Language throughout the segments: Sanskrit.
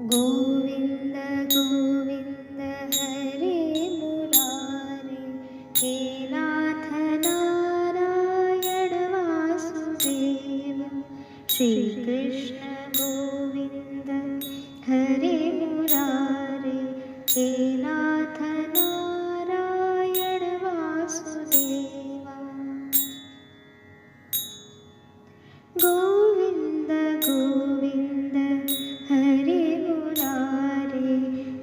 गोविन्द गोविन्द हरे मुरारे हे नाथ नारायण वासुदेव। श्रीकृष्ण गोविन्द हरे मुरारे हे नाथ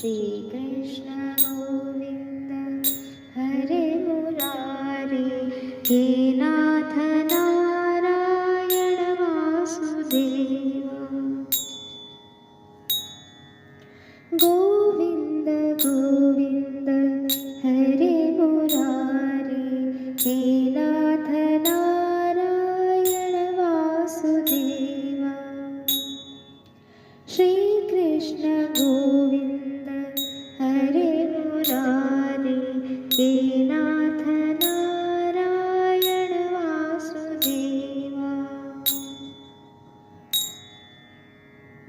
श्रीकृष्ण गोविन्द हरे मुरारे हे नाथ नारायण वासुदेवा। गोविन्द गोविन्द